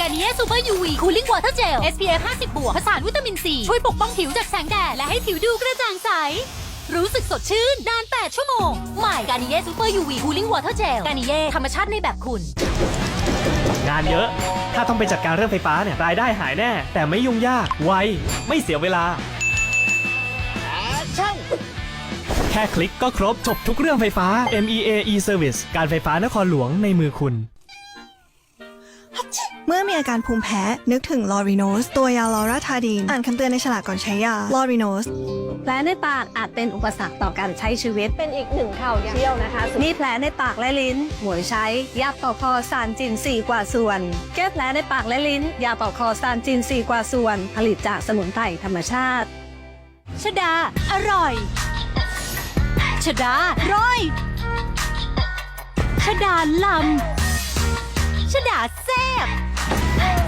กานิเย่ซูเปอร์ยูวีคูลิ่งวอเตอร์เจล SPF 50 บวกผสานวิตามินซีช่วยปกป้องผิวจากแสงแดด และให้ผิวดูกระจ่างใส รู้สึกสดชื่นนาน 8 ชั่วโมง ใหม่กานิเย่ซูเปอร์ยูวีคูลิ่งวอเตอร์เจลกานิเย่ธรรมชาติในแบบคุณ งานเยอะ ถ้าต้องไปจัดการเรื่องไฟฟ้าเนี่ยรายได้หายแน่ แต่ไม่ยุ่งยาก ไว ไม่เสียเวลา แค่คลิกก็ครบจบทุกเรื่องไฟฟ้า MEA e-Service การไฟฟ้านครหลวงในมือคุณ เมื่อมีอาการภูมิแพ้ นึกถึงลอริโนส ตัวยาลอราทาดีน อ่านคำเตือนในฉลากก่อนใช้ยาลอริโนส แผลในปากอาจเป็นอุปสรรคต่อการใช้ชีวิต เป็นอีกหนึ่งข่าวเที่ยวนะคะมีแผลในปากและลิ้น หมวยใช้ยาต่อคอซานจิน 4 กว่าส่วน แก้แผลในปากและลิ้น ยาต่อคอซานจิน 4 กว่าส่วน ผลิตจากสมุนไพรธรรมชาติ ชดา อร่อย ชดาร้อย ชดาลำ ชดาแซ่บ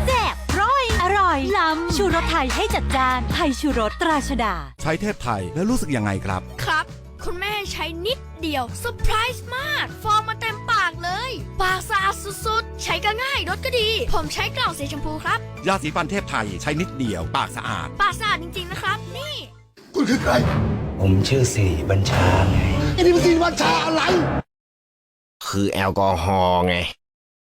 แซ่บร้อย อร่อยลำชูรสไทยให้จัดจานไทยชูรสตราชดา ใช้เทพไทยแล้วรู้สึกยังไงครับ ครับ คุณแม่ใช้นิดเดียวเซอร์ไพรส์มาก ฟองมาเต็มปากเลย ปากสะอาดสุดๆ ใช้ก็ง่ายรสก็ดี ผมใช้กล่องสีชมพูครับ ยาสีฟันเทพไทยใช้นิดเดียว ปากสะอาด ปากสะอาดจริงๆนะครับ นี่ คุณคือใคร ผมชื่อสิริบัญชาไงไอ้นี่มันจีนวัชชาอะไร คือแอลกอฮอล์ไง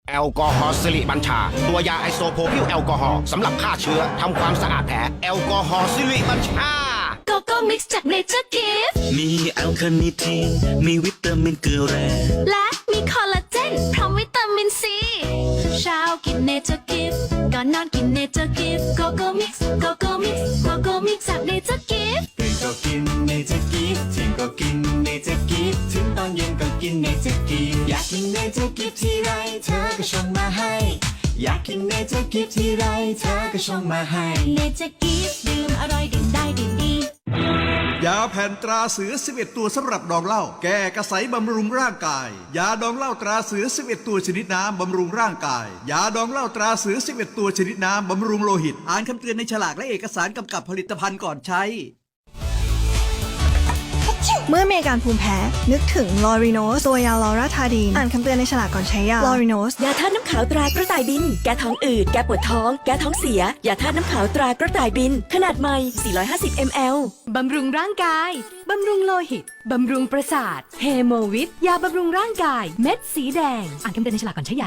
แอลกอฮอล์สิริบัญชา ตัวยาไอโซโพพิลแอลกอฮอล์สำหรับฆ่าเชื้อทำความสะอาดแผลแอลกอฮอล์สิริบัญชาโกโก้มิกซ์จากเนเจอร์กิฟมีแอลคาเนิทีนมีวิตามินเกลือแร่ และมีคอลลาเจนพร้อมวิตามินซีเช้ากินเนเจอร์กิฟก่อนนอนกินเนเจอร์กิฟโกโก้มิกซ์โกโก้มิกซ์โก เนเจอกิฟที่ไรเธอก็ชงมาให้ อยากกินเนเจอร์กิฟที่ไรเธอก็ชงมาให้ เนเจอร์กิฟดื่มอร่อยดื่มได้ดื่มดียาแผ่นตราเสือ 11 ตัวสำหรับดองเหล้าแก้กระใสบำรุงร่างกาย ยาดองเหล้าตราเสือ 11 ตัวชนิดน้ำบำรุงร่างกาย ยาดองเหล้าตราเสือ 11 ตัวชนิดน้ำบำรุงโลหิต อ่านคำเตือนในฉลากและเอกสารกำกับผลิตภัณฑ์ก่อนใช้ เมื่อมีอาการภูมิแพ้ นึกถึงลอริโนสตัวยาลอราทาดีนอ่านคำเตือนในฉลากก่อนใช้ยาลอริโนสยาธาตุน้ำขาวตรากระต่ายบิน แก้ท้องอืด แก้ปวดท้อง แก้ท้องเสีย ยาธาตุน้ำขาวตรากระต่ายบิน ขนาดใหม่ 450 ml บำรุงร่างกาย บำรุงโลหิต บำรุงประสาท เฮโมวิทยาบำรุงร่างกาย เม็ดสีแดง อ่านคำเตือนในฉลากก่อนใช้ยา